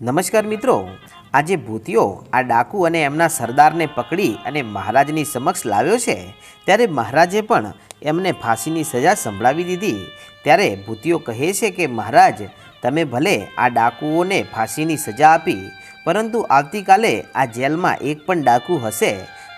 નમસ્કાર મિત્રો. આજે ભૂતિયો આ ડાકુ અને એમના સરદારને પકડી અને મહારાજની સમક્ષ લાવ્યો છે. ત્યારે મહારાજે પણ એમને ફાંસીની સજા સંભળાવી દીધી. ત્યારે ભૂતિયો કહે છે કે, મહારાજ, તમે ભલે આ ડાકુઓને ફાંસીની સજા આપી, પરંતુ આવતીકાલે આ જેલમાં એક પણ ડાકુ હશે,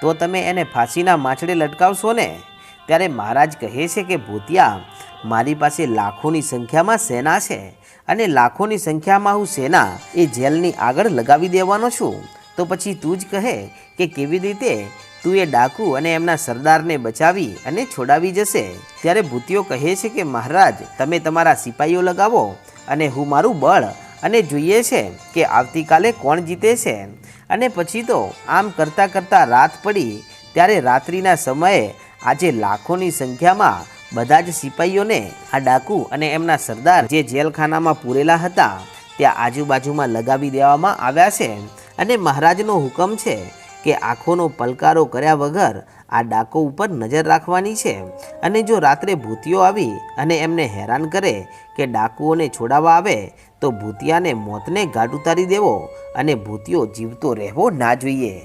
તો તમે એને ફાંસીના માછડે લટકાવશો ને? ત્યારે મહારાજ કહે છે કે, ભૂતિયા મારી પાસે લાખોની સંખ્યામાં સેના છે અને લાખોની સંખ્યામાં હું સેના એ જેલની આગળ લગાવી દેવાનો છું. તો પછી તું જ કહે કે કેવી રીતે તું એ ડાકુ અને એમના સરદારને બચાવી અને છોડાવી જશે. ત્યારે ભૂતિયો કહે છે કે, મહારાજ, તમે તમારા સિપાહીઓ લગાવો અને હું મારું બળ અને જોઈએ છે કે આવતીકાલે કોણ જીતે છે. અને પછી તો આમ કરતાં કરતાં રાત પડી. ત્યારે રાત્રિના સમયે આજે લાખોની સંખ્યામાં બધા જ સિપાહીઓને આ ડાકુ અને એમના સરદાર જે જેલખાનામાં પૂરેલા હતા, ત્યાં આજુબાજુમાં લગાવી દેવામાં આવ્યા છે. અને મહારાજનો હુકમ છે કે આંખોનો પલકારો કર્યા વગર આ ડાકો ઉપર નજર રાખવાની છે. અને જો રાત્રે ભૂતિયો આવી અને એમને હેરાન કરે કે ડાકુઓને છોડાવવા આવે, તો ભૂતિયાને મોતને ગાઢ ઉતારી દેવો અને ભૂતિયો જીવતો રહેવો ના જોઈએ.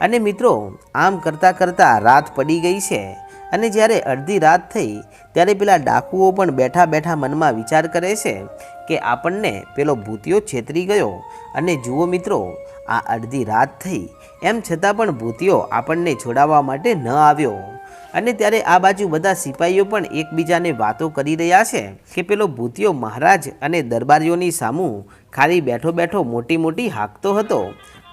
અને મિત્રો, આમ કરતાં કરતાં રાત પડી ગઈ છે. અને જ્યારે અડધી રાત થઈ, ત્યારે પેલા ડાકુઓ પણ બેઠા બેઠા મનમાં વિચાર કરે છે કે આપણને પેલો ભૂતિયો છેતરી ગયો. અને જુઓ મિત્રો, આ અડધી રાત થઈ, એમ છતાં પણ ભૂતિયો આપણને છોડાવવા માટે ન આવ્યો. અને ત્યારે આ બાજુ બધા સિપાહીઓ પણ એકબીજાને વાતો કરી રહ્યા છે કે પેલો ભૂતિયો મહારાજ અને દરબારીઓની સામું ખાલી બેઠો બેઠો મોટી મોટી હાંકતો હતો.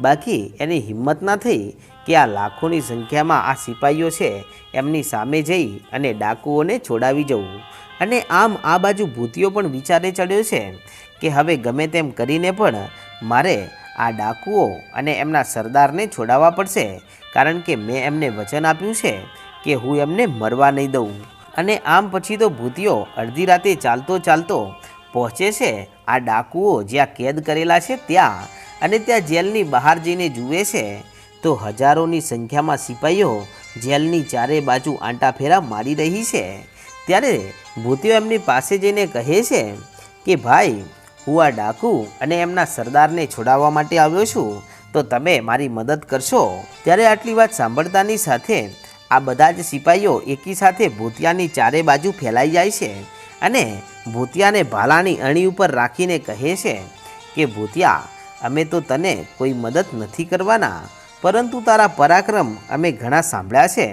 બાકી એની હિંમત ના થઈ કે આ લાખોની સંખ્યામાં આ સિપાહીઓ છે એમની સામે જઈ અને ડાકુઓને છોડાવી જવું. અને આમ આ બાજુ ભૂતિયો પણ વિચારે ચડ્યો છે કે હવે ગમે તેમ કરીને પણ મારે આ ડાકુઓ અને એમના સરદારને છોડાવવા પડશે, કારણ કે મેં એમને વચન આપ્યું છે. કે હું એમને મરવા નહીં દઉં. અને આમ પછી તો ભૂતિયો અડધી રાતે ચાલતો ચાલતો પહોંચે છે. આ ડાકુઓ જ્યાં કેદ કરેલા છે ત્યાં અને ત્યાં જેલની બહાર જઈને જુએ છે. તો હજારોની સંખ્યામાં સિપાહીઓ જેલની ચારે બાજુ આંટા ફેરા મારી રહી છે. ત્યારે ભૂતિયો એમની પાસે જઈને કહે છે કે, ભાઈ, હું આ ડાકુ અને એમના સરદારને છોડાવવા માટે આવ્યો છું. તો તમે મારી મદદ કરશો. ત્યારે આટલી વાત સાંભળતાની સાથે આ બધા જ સિપાહીઓ એકી સાથે ભૂતિયાની ચારે બાજુ ફેલાઈ જાય છે અને ભૂતિયાને ભાલાની અણી ઉપર રાખીને કહે છે કે, ભૂતિયા, અમે તો તને કોઈ મદદ નથી કરવાના, પરંતુ તારા પરાક્રમ અમે ઘણા સાંભળ્યા છે.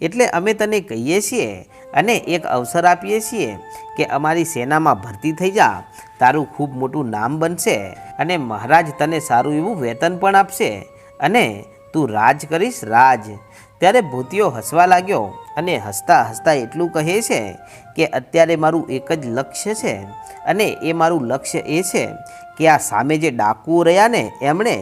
એટલે અમે તને કહીએ છીએ અને એક અવસર આપીએ છીએ કે અમારી સેનામાં ભરતી થઈ જા. તારું ખૂબ મોટું નામ બનશે અને મહારાજ તને સારું એવું વેતન પણ આપશે અને તું રાજ કરીશ, રાજ. ત્યારે ભૂતિયો હસવા લાગ્યો અને હસતા હસતા એટલું કહે છે કે અત્યારે મારું એક જ લક્ષ્ય છે અને એ મારું લક્ષ્ય એ છે કે આ સામે જે ડાકુઓ રહ્યા ને એમણે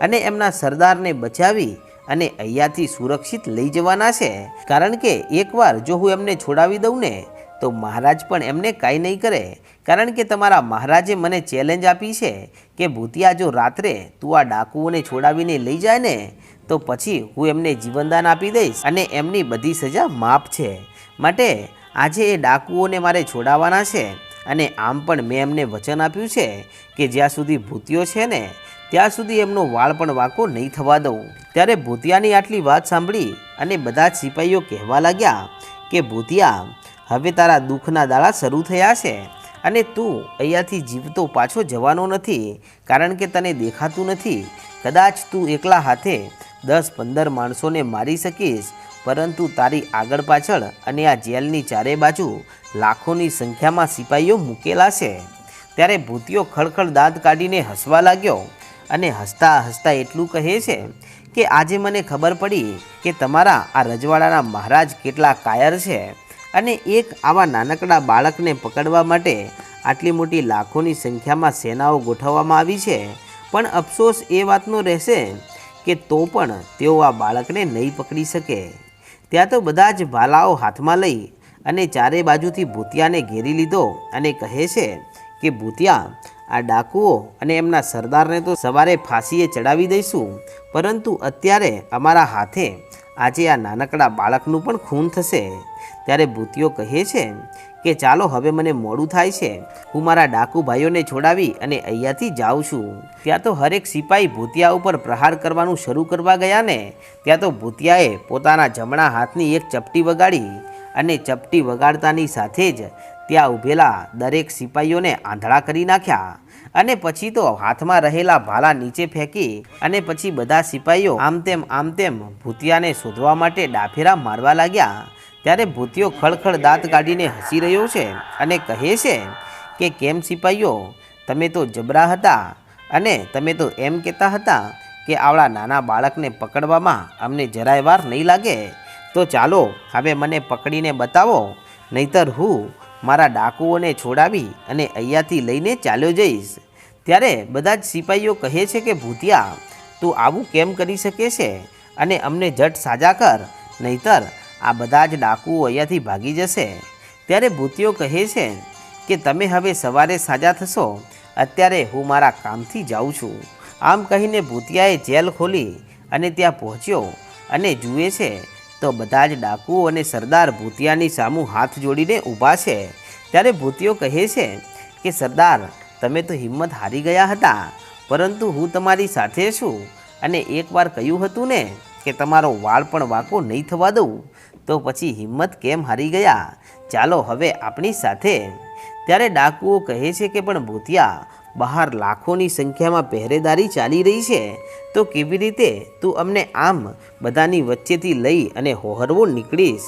અને એમના સરદારને બચાવી અને અહીંયાથી સુરક્ષિત લઈ જવાના છે. કારણ કે એકવાર જો હું એમને છોડાવી દઉં ને, તો મહારાજ પણ એમને કાંઈ નહીં કરે. કારણ કે તમારા મહારાજે મને ચેલેન્જ આપી છે કે ભૂતિયા જો રાત્રે તું આ ડાકુઓને છોડાવીને લઈ જાય ને તો પછી હું એમને જીવનદાન આપી દઈશ અને એમની બધી સજા માફ છે. માટે આજે એ ડાકુઓને મારે છોડાવવાના છે અને આમ પણ મેં એમને વચન આપ્યું છે કે જ્યાં સુધી ભૂતિયો છે ને, ત્યાં સુધી એમનો વાળ પણ વાંકો નહીં થવા દઉં. ત્યારે ભૂતિયાની આટલી વાત સાંભળી અને બધા સિપાહીઓ કહેવા લાગ્યા કે, ભૂતિયા, હવે તારા દુઃખના દાડા શરૂ થયા છે અને તું અહીંયાથી જીવતો પાછો જવાનો નથી, કારણ કે તને દેખાતું નથી. કદાચ તું એકલા હાથે દસ પંદર માણસોને મારી શકીશ. પરંતુ તારી આગળ પાછળ અને આ જેલની ચારે બાજુ લાખોની સંખ્યામાં સિપાહીઓ મૂકેલા છે. ત્યારે ભૂતિયો ખળખળ દાંત કાઢીને હસવા લાગ્યો અને હસતા હસતા એટલું કહે છે કે આજે મને ખબર પડી કે તમારા આ રજવાડાના મહારાજ કેટલા કાયર છે અને એક આવા નાનકડા બાળકને પકડવા માટે આટલી મોટી લાખોની સંખ્યામાં સેનાઓ ગોઠવવામાં આવી છે. પણ અફસોસ એ વાતનો રહેશે કે તો પણ તેઓ આ બાળકને નહીં પકડી શકે. ત્યાં તો બધા જ ભાલાઓ હાથમાં લઈ અને ચારે બાજુથી ભૂતિયાને ઘેરી લીધો અને કહે છે કે, ભૂતિયા, આ ડાકુઓ અને એમના સરદારને તો સવારે ફાંસીએ ચડાવી દઈશું, પરંતુ અત્યારે અમારા હાથે આજે આ નાનકડા બાળકનું પણ ખૂન થશે. ત્યારે ભૂતિયો કહે છે કે ચાલો હવે મને મોડું થાય છે. હું મારા ડાકુ ભાઈઓને છોડાવી અને અહીંયાથી જાઉં છું. ત્યાં તો હરેક સિપાહી ભૂતિયા ઉપર પ્રહાર કરવાનું શરૂ કરવા ગયા ને. ત્યાં તો ભૂતિયાએ પોતાના જમણા હાથની એક ચપટી વગાડી અને ચપટી વગાડતાની સાથે જ ત્યાં ઊભેલા દરેક સિપાહીઓને આંધળા કરી નાખ્યા. અને પછી તો હાથમાં રહેલા ભાલા નીચે ફેંકી અને પછી બધા સિપાહીઓ આમ તેમ આમ તેમ ભૂતિયાને શોધવા માટે ડાફેરા મારવા લાગ્યા. ત્યારે ભૂતિયો ખળખળ દાંત કાઢીને હસી રહ્યો છે અને કહે છે કે, કેમ સિપાહીઓ તમે તો જબરા હતા અને તમે તો એમ કહેતા હતા કે આવડા નાના બાળકને પકડવામાં અમને જરાય વાર નહીં લાગે. તો ચાલો હવે મને પકડીને બતાવો. નહીતર હું મારા ડાકુઓને છોડાવી અને અહીંયાથી લઈને ચાલ્યો જઈશ. ત્યારે બધા જ સિપાહીઓ કહે છે કે, ભૂતિયા, તું આવું કેમ કરી શકે છે? અને અમને જટ સાજા કર. નહીતર આ બધા જ ડાકુઓ અહીંયાથી ભાગી જશે. ત્યારે ભૂતિયો કહે છે કે તમે હવે સવારે સાજા થશો. અત્યારે હું મારા કામથી જાઉં છું. આમ કહીને ભૂતિયાએ જેલ ખોલી અને ત્યાં પહોંચ્યો અને જુએ છે તો બધા જ ડાકુઓ અને સરદાર ભૂતિયાની સામું હાથ જોડીને ઊભા છે. ત્યારે ભૂતિયો કહે છે કે, સરદાર, તમે તો હિંમત હારી ગયા હતા, પરંતુ હું તમારી સાથે છું. અને એકવાર કહ્યું હતું ને કે, તમારો વાળ પણ વાંકો નહીં થવા દઉં. તો પછી હિંમત કેમ હારી ગયા? ચાલો હવે આપણી સાથે. ત્યારે ડાકુઓ કહે છે કે, પણ ભૂતિયા, બહાર લાખોની સંખ્યામાં પહેરેદારી ચાલી રહી છે. તો કેવી રીતે તું અમને આમ બધાની વચ્ચેથી લઈ અને હોહરવો નીકળીશ?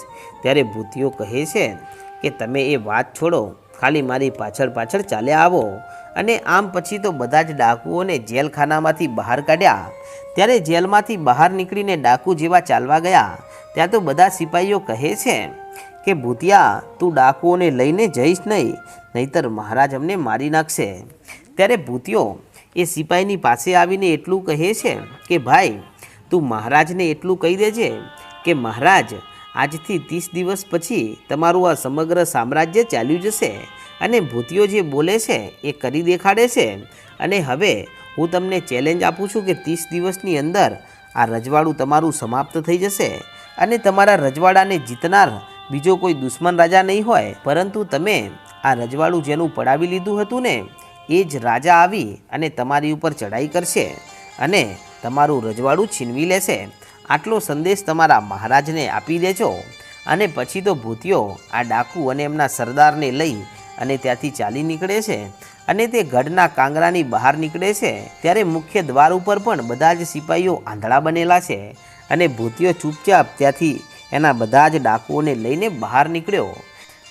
ત્યારે ભૂતિયો કહે છે કે, તમે એ વાત છોડો. ખાલી મારી પાછળ પાછળ ચાલ્યા આવો. અને આમ પછી તો બધા જ ડાકુઓને જેલખાનામાંથી બહાર કાઢ્યા. ત્યારે જેલમાંથી બહાર નીકળીને ડાકુ જેવા ચાલવા ગયા. ત્યાં તો બધા સિપાહીઓ કહે છે કે, ભૂતિયા, તું ડાકુઓને લઈને જઈશ નહીં, નહીતર મહારાજ અમને મારી નાખશે. ત્યારે ભૂતિયો એ સિપાહીની પાસે આવીને એટલું કહે છે કે, ભાઈ, તું મહારાજને એટલું કહી દેજે કે, મહારાજ, આજથી ત્રીસ દિવસ પછી તમારું આ સમગ્ર સામ્રાજ્ય ચાલ્યું જશે અને ભૂતિયો જે બોલે છે એ કરી દેખાડે છે. અને હવે હું તમને ચેલેન્જ આપું છું કે ત્રીસ દિવસની અંદર આ રજવાડું તમારું સમાપ્ત થઈ જશે અને તમારા રજવાડાને જીતનાર બીજો કોઈ દુશ્મન રાજા નહીં હોય. પરંતુ તમે આ રજવાડું જેનું પડાવી લીધું હતું ને, એ જ રાજા આવી અને તમારી ઉપર ચડાઈ કરશે અને તમારું રજવાડું છીનવી લેશે. આટલો સંદેશ તમારા મહારાજને આપી દેજો અને પછી તો ભૂતિયો આ ડાકુ અને એમના સરદારને લઈ અને ત્યાંથી ચાલી નીકળે છે અને તે ગઢના કાંગરાની બહાર નીકળે છે. ત્યારે મુખ્ય દ્વાર ઉપર પણ બધા જ સિપાહીઓ આંધળા બનેલા છે. અને ભૂતિયો ચૂપચાપ ત્યાંથી એના બધા જ ડાકુઓને લઈને બહાર નીકળ્યો.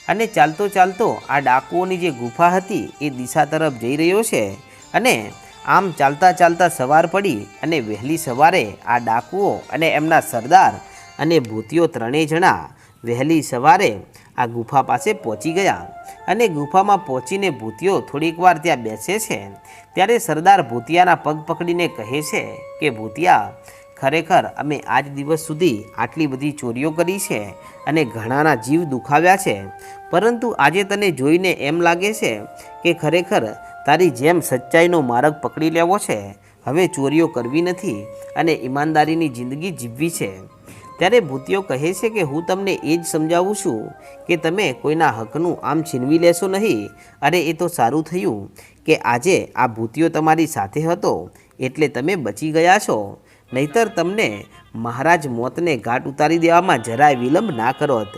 અને ચાલતો ચાલતો આ ડાકુઓની જે ગુફા હતી એ દિશા તરફ જઈ રહ્યો છે અને આમ ચાલતા ચાલતા સવાર પડી અને વહેલી સવારે આ ડાકુઓ અને એમના સરદાર અને ભૂતિયો ત્રણેય જણા વહેલી સવારે આ ગુફા પાસે પહોંચી ગયા. અને ગુફામાં પહોંચીને ભૂતિયો થોડીક વાર ત્યાં બેસે છે. ત્યારે સરદાર ભૂતિયાના પગ પકડીને કહે છે કે, ભૂતિયા ખરેખર અમે આજ દિવસ સુધી આટલી બધી ચોરીઓ કરી છે અને ઘણાના જીવ દુખાવ્યા છે. પરંતુ આજે તને જોઈને એમ લાગે છે કે ખરેખર તારી જેમ સચ્ચાઈનો માર્ગ પકડી લેવો છે. હવે ચોરીઓ કરવી નથી અને ઈમાનદારીની જિંદગી જીવવી છે. ત્યારે ભૂતિયો કહે છે કે હું તમને એ જ સમજાવું છું કે તમે કોઈના હકનું આમ છીનવી લેશો નહીં. અરે, એ તો સારું થયું કે આજે આ ભૂતિયો તમારી સાથે હતો. એટલે તમે બચી ગયા છો. નહીતર તમને મહારાજ મોતને ઘાટ ઉતારી દેવામાં જરાય વિલંબ ના કરત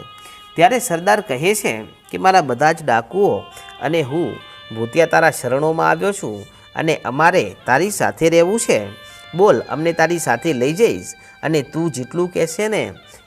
ત્યારે સરદાર કહે છે કે મારા બધા જ ડાકુઓ અને હું ભૂતિયા તારા શરણોમાં આવ્યો છું અને અમારે તારી સાથે રહેવું છે. બોલ, અમને તારી સાથે લઈ જઈશ અને તું જેટલું કહેશે ને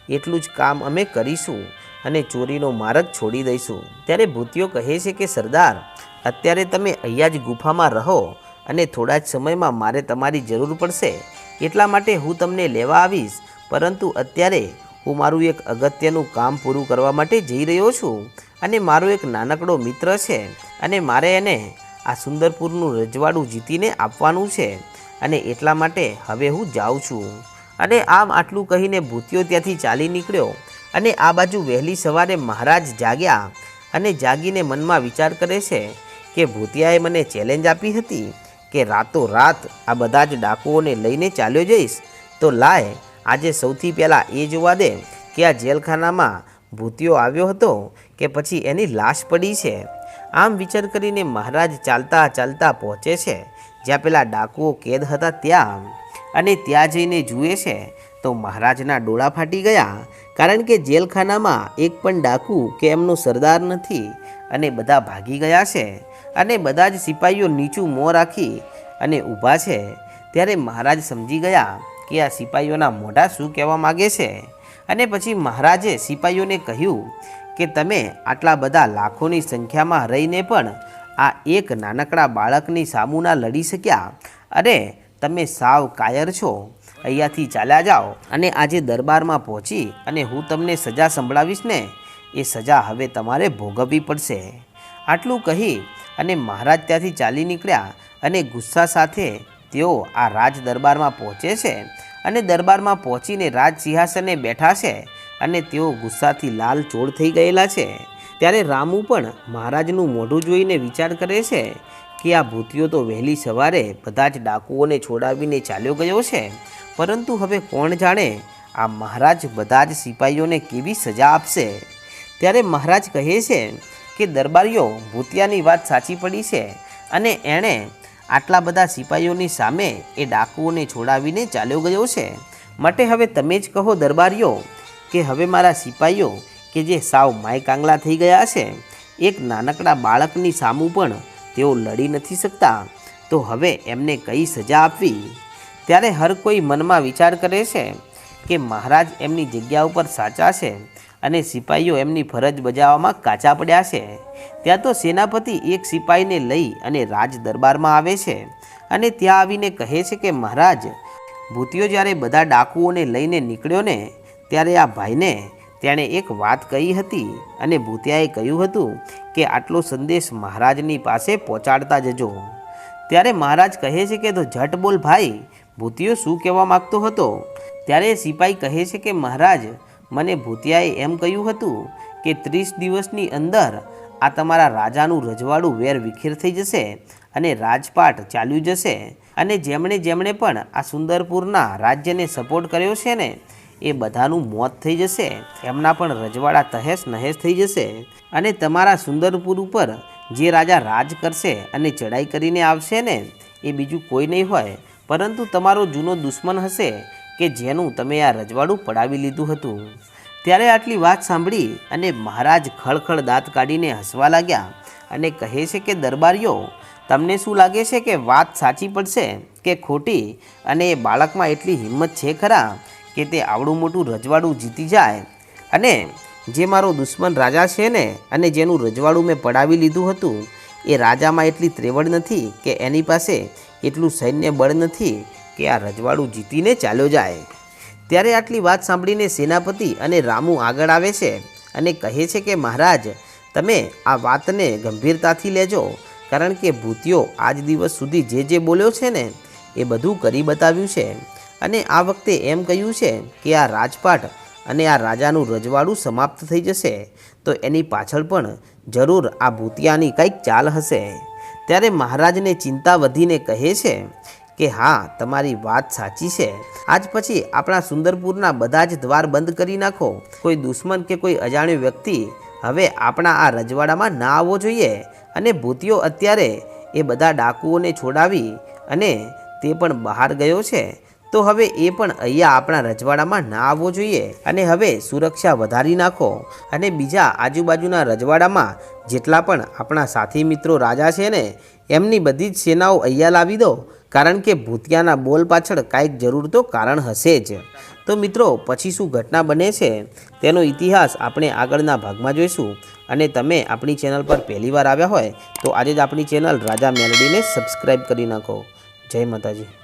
એટલું જ કામ અમે કરીશું અને ચોરીનો માર્ગ છોડી દઈશું. ત્યારે ભૂતિયો કહે છે કે સરદાર, અત્યારે તમે અહીંયા જ ગુફામાં રહો અને થોડા જ સમયમાં મારે તમારી જરૂર પડશે. એટલા માટે હું તમને લેવા આવીશ. પરંતુ અત્યારે હું મારું એક અગત્યનું કામ પૂરું કરવા માટે જઈ રહ્યો છું અને મારો એક નાનકડો મિત્ર છે અને મારે એને આ સુંદરપુરનું રજવાડું જીતીને આપવાનું છે અને એટલા માટે હવે હું જાઉં છું. અને આમ આટલું કહીને ભૂતિયો ત્યાંથી ચાલી નીકળ્યો અને આ બાજુ વહેલી સવારે મહારાજ જાગ્યા અને જાગીને મનમાં વિચાર કરે છે કે ભૂતિયાએ મને ચેલેન્જ આપી હતી. કે રાતો રાત આ બધા જ ડાકુઓને લઈને ચાલ્યો જઈશ? તો લાય, આજે સૌથી પહેલાં એ જોવા દે કે આ જેલખાનામાં ભૂતિયો આવ્યો હતો કે પછી એની લાશ પડી છે. આમ વિચાર કરીને મહારાજ ચાલતા ચાલતા પહોંચે છે. જ્યાં પેલા ડાકુઓ કેદ હતા ત્યાં અને ત્યાં જઈને જુએ છે. તો મહારાજના ડોળા ફાટી ગયા, કારણ કે જેલખાનામાં એક પણ ડાકુ કે એમનો સરદાર નથી અને બધા ભાગી ગયા છે. અને બધા જ સિપાહીઓ નીચું મોં રાખી અને ઊભા છે. ત્યારે મહારાજ સમજી ગયા કે આ સિપાહીઓના મોઢા શું કહેવા માગે છે? અને પછી મહારાજે સિપાહીઓને કહ્યું કે તમે આટલા બધા લાખોની સંખ્યામાં રહીને પણ આ એક નાનકડા બાળકની સામુના લડી શક્યા. અરે, તમે સાવ કાયર છો. અહીંયાથી ચાલ્યા જાઓ અને આજે દરબારમાં પહોંચી અને હું તમને સજા સંભળાવીશ ને. એ સજા હવે તમારે ભોગવવી પડશે. આટલું કહી અને મહારાજ ત્યાંથી ચાલી નીકળ્યા અને ગુસ્સા સાથે તેઓ આ રાજ દરબારમાં પહોંચે છે અને દરબારમાં પહોંચીને રાજ સિંહાસને બેઠા છે અને તેઓ ગુસ્સાથી લાલ ચોળ થઈ ગયેલા છે. ત્યારે રામુ પણ મહારાજનું મોઢું જોઈને વિચાર કરે છે કે આ ભૂતિયો તો વહેલી સવારે બધા જ ડાકુઓને છોડાવીને ચાલ્યો ગયો છે. પરંતુ હવે કોણ જાણે આ મહારાજ બધા જ સિપાહીઓને કેવી સજા આપશે? ત્યારે મહારાજ કહે છે કે દરબારીઓ ભૂતિયાની વાત સાચી પડી છે અને એણે આટલા બધા સિપાહીઓની સામે એ ડાકુઓને છોડાવીને ચાલ્યો ગયો છે. માટે હવે તમે જ કહો દરબારીઓ કે હવે મારા સિપાહીઓ કે જે સાવ માય કાંગલા થઈ ગયા છે, એક નાનકડા બાળકની સામું પણ તેઓ લડી નથી શકતા. તો હવે એમને કઈ સજા આપવી? ત્યારે હર કોઈ મનમાં વિચાર કરે છે કે મહારાજ એમની જગ્યા ઉપર સાચા છે. અને સિપાહીઓ એમની ફરજ બજાવવામાં કાચા પડ્યા છે. ત્યાં તો સેનાપતિ એક સિપાહીને લઈ અને રાજ દરબારમાં આવે છે અને ત્યાં આવીને કહે છે કે, મહારાજ ભૂતિયો જ્યારે બધા ડાકુઓને લઈને નીકળ્યો ને, ત્યારે આ ભાઈને તેણે એક વાત કહી હતી અને ભૂતિયાએ કહ્યું હતું કે, આટલો સંદેશ મહારાજની પાસે પહોંચાડતા જજો. ત્યારે મહારાજ કહે છે કે, તો ઝટ બોલ ભાઈ ભૂતિયો શું કહેવા માગતો હતો? ત્યારે સિપાઈ કહે છે કે, મહારાજ મને ભૂતિયાએ એમ કહ્યું હતું કે ત્રીસ દિવસની અંદર આ તમારા રાજાનું રજવાડું વેર વિખેર થઈ જશે અને રાજપાટ ચાલ્યું જશે. અને જેમણે જેમણે પણ આ સુંદરપુરના રાજ્યને સપોર્ટ કર્યો છે ને, એ બધાનું મોત થઈ જશે. એમના પણ રજવાડા તહેશ નહેશ થઈ જશે. અને તમારા સુંદરપુર ઉપર જે રાજા રાજ કરશે અને ચડાઈ કરીને આવશે ને, એ બીજું કોઈ નહીં હોય. પરંતુ તમારો જૂનો દુશ્મન હશે. કે જેનું તમે આ રજવાડું પડાવી લીધું હતું. ત્યારે આટલી વાત સાંભળી અને મહારાજ ખળખળ દાંત કાઢીને હસવા લાગ્યા અને કહે છે કે, દરબારીઓ, તમને શું લાગે છે કે વાત સાચી પડશે? કે ખોટી? અને એ બાળકમાં એટલી હિંમત છે ખરા કે તે આવડું મોટું રજવાડું જીતી જાય? અને જે મારો દુશ્મન રાજા છે ને, અને જેનું રજવાડું મેં પડાવી લીધું હતું, એ રાજામાં એટલી ત્રેવડ નથી કે એની પાસે એટલું સૈન્ય બળ નથી કે આ રજવાડું જીતીને ચાલ્યો જાય. ત્યારે આટલી વાત સાંભળીને સેનાપતિ અને રામુ આગળ આવે છે અને કહે છે કે, મહારાજ, તમે આ વાતને ગંભીરતાથી લેજો, કારણ કે ભૂતિયો આજ દિવસ સુધી જે જે બોલ્યો છે ને, એ બધું કરી બતાવ્યું છે. અને આ વખતે એમ કહ્યું છે કે, આ રાજપાટ અને આ રાજાનું રજવાડું સમાપ્ત થઈ જશે, તો એની પાછળ પણ જરૂર આ ભૂતિયાની કંઈક ચાલ હશે. ત્યારે મહારાજને ચિંતા વધીને કહે છે કે હા, તમારી વાત સાચી છે. આજ પછી આપણા સુંદરપુરના બધા જ દ્વાર બંધ કરી નાખો. કોઈ દુશ્મન કે કોઈ અજાણ્યો વ્યક્તિ હવે આપણા આ રજવાડામાં ના આવવો જોઈએ અને ભૂતિયો અત્યારે એ બધા ડાકુઓને છોડાવી અને તે પણ બહાર ગયો છે. તો હવે એ પણ અહીંયા આપણા રજવાડામાં ના આવવો જોઈએ અને હવે સુરક્ષા વધારી નાખો અને બીજા આજુબાજુના રજવાડામાં જેટલા પણ આપણા સાથી મિત્રો રાજા છે ને, એમની બધી જ સેનાઓ અહીંયા લાવી દો. કારણ કે ભૂતિયાના બોલ પાછળ કાંઈક જરૂર તો કારણ હશે જ. તો મિત્રો, પછી શું ઘટના બને છે? તેનો ઇતિહાસ આપણે આગળના ભાગમાં જોઈશું. અને તમે આપણી ચેનલ પર પહેલીવાર આવ્યા હોય, તો આજે જ આપણી ચેનલ રાજા મેલડીને સબસ્ક્રાઈબ કરી નાખો. જય માતાજી.